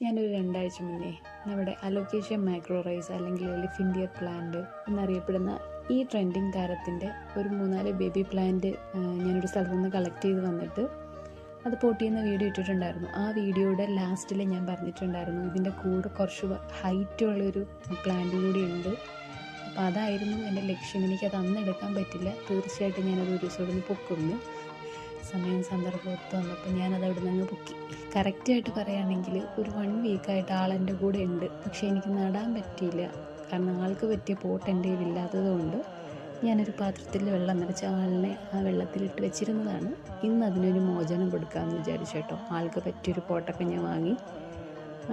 ഞാനൊരു രണ്ടാഴ്ച മുന്നേ നമ്മുടെ അലോക്കേഷ്യ മാക്രോറൈസ് അല്ലെങ്കിൽ എലിഫിൻഡിയർ പ്ലാന്റ് എന്നറിയപ്പെടുന്ന ഈ ട്രെൻഡിങ് താരത്തിന്റെ ഒരു മൂന്നാൽ ബേബി പ്ലാന്റ് ഞാനൊരു സ്ഥലത്ത് നിന്ന് കളക്ട് ചെയ്ത് വന്നിട്ട് അത് പോട്ട് ചെയ്യുന്ന വീഡിയോ ഇട്ടിട്ടുണ്ടായിരുന്നു. ആ വീഡിയോയുടെ ലാസ്റ്റിൽ ഞാൻ പറഞ്ഞിട്ടുണ്ടായിരുന്നു ഇതിന്റെ കൂടെ കുറച്ച് ഹൈറ്റുള്ളൊരു പ്ലാന്റ് കൂടി ഉണ്ട്. അപ്പോൾ അതായിരുന്നു എന്റെ ലക്ഷ്യം. എനിക്കത് അന്ന് എടുക്കാൻ പറ്റില്ല. തീർച്ചയായിട്ടും ഞാനത് ഒരു ദിവസം പൊക്കുന്നു. സമയം സന്ദർഭം വന്നപ്പോൾ ഞാനത് അവിടെ നിന്ന് പൊക്കി കറക്റ്റായിട്ട് പറയുകയാണെങ്കിൽ ഒരു വൺ വീക്കായിട്ട് ആളെന്റെ കൂടെ ഉണ്ട്. പക്ഷേ എനിക്ക് നടാൻ പറ്റിയില്ല. കാരണം ആൾക്ക് പറ്റിയ പോട്ട് എന്റെ ഇല്ലാത്തതുകൊണ്ട് ഞാനൊരു പാത്രത്തിൽ വെള്ളം നിറച്ച് ആളിനെ ആ വെള്ളത്തിലിട്ട് വെച്ചിരുന്നതാണ്. ഇന്ന് അതിനൊരു മോചനം കൊടുക്കാമെന്ന് വിചാരിച്ചു കേട്ടോ. ആൾക്ക് പറ്റിയൊരു പോട്ടൊക്കെ ഞാൻ വാങ്ങി.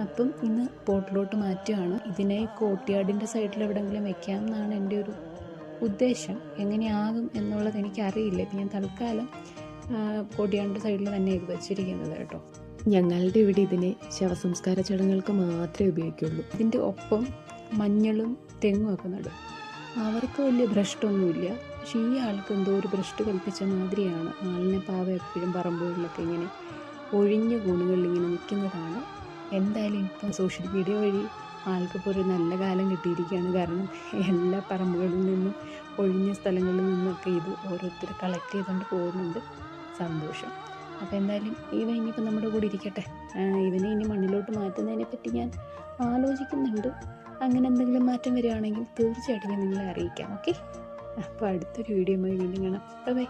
അപ്പം ഇന്ന് പോട്ടിലോട്ട് മാറ്റുകയാണ് ഇതിനെ കോട്ടിയാടിന്റെ സൈഡിൽ എവിടെയെങ്കിലും വെക്കാം എന്നാണ് എന്റെ ഒരു ഉദ്ദേശം. എങ്ങനെയാകും എന്നുള്ളത് എനിക്കറിയില്ല. ഇപ്പം ഞാൻ തൽക്കാലം കോട്ടിയാടിന്റെ സൈഡിൽ തന്നെ ഇത് വെച്ചിരിക്കുന്നത് കേട്ടോ. ഞങ്ങളുടെ ഇവിടെ ഇതിനെ ശവസംസ്കാര ചടങ്ങുകൾക്ക് മാത്രമേ ഉപയോഗിക്കുള്ളൂ. ഇതിന്റെ ഒപ്പം മഞ്ഞളും തെങ്ങും ഒക്കെ നടും. അവർക്ക് വലിയ ഭ്രഷ്ടൊന്നുമില്ല. പക്ഷേ ഈ ആൾക്ക് എന്തോ ഒരു ഭ്രഷ്ട് കൽപ്പിച്ച മാതിരിയാണ്. ആളിനെ പാവ എപ്പോഴും പറമ്പുകളിലൊക്കെ ഇങ്ങനെ ഒഴിഞ്ഞ കൂണുകളിൽ ഇങ്ങനെ നിൽക്കുന്നതാണ്. എന്തായാലും ഇപ്പം സോഷ്യൽ മീഡിയ വഴി ആൾക്കിപ്പോൾ ഒരു നല്ല കാലം കിട്ടിയിരിക്കുകയാണ്. കാരണം എല്ലാ പറമ്പുകളിൽ നിന്നും ഒഴിഞ്ഞ സ്ഥലങ്ങളിൽ നിന്നൊക്കെ ഇത് ഓരോരുത്തർ കളക്ട് ചെയ്തുകൊണ്ട് പോകുന്നുണ്ട്. സന്തോഷം. അപ്പോൾ എന്തായാലും ഇവ ഇനിയിപ്പോൾ നമ്മുടെ കൂടെ ഇരിക്കട്ടെ. ഇവനെ ഇനി മണ്ണിലോട്ട് മാറ്റുന്നതിനെ പറ്റി ഞാൻ ആലോചിക്കുന്നുണ്ട്. അങ്ങനെ എന്തെങ്കിലും മാറ്റം വരികയാണെങ്കിൽ തീർച്ചയായിട്ടും ഞാൻ നിങ്ങളെ അറിയിക്കാം ഓക്കെ? അപ്പോൾ അടുത്തൊരു വീഡിയോയുമായി വീണ്ടും കാണാം. ബൈ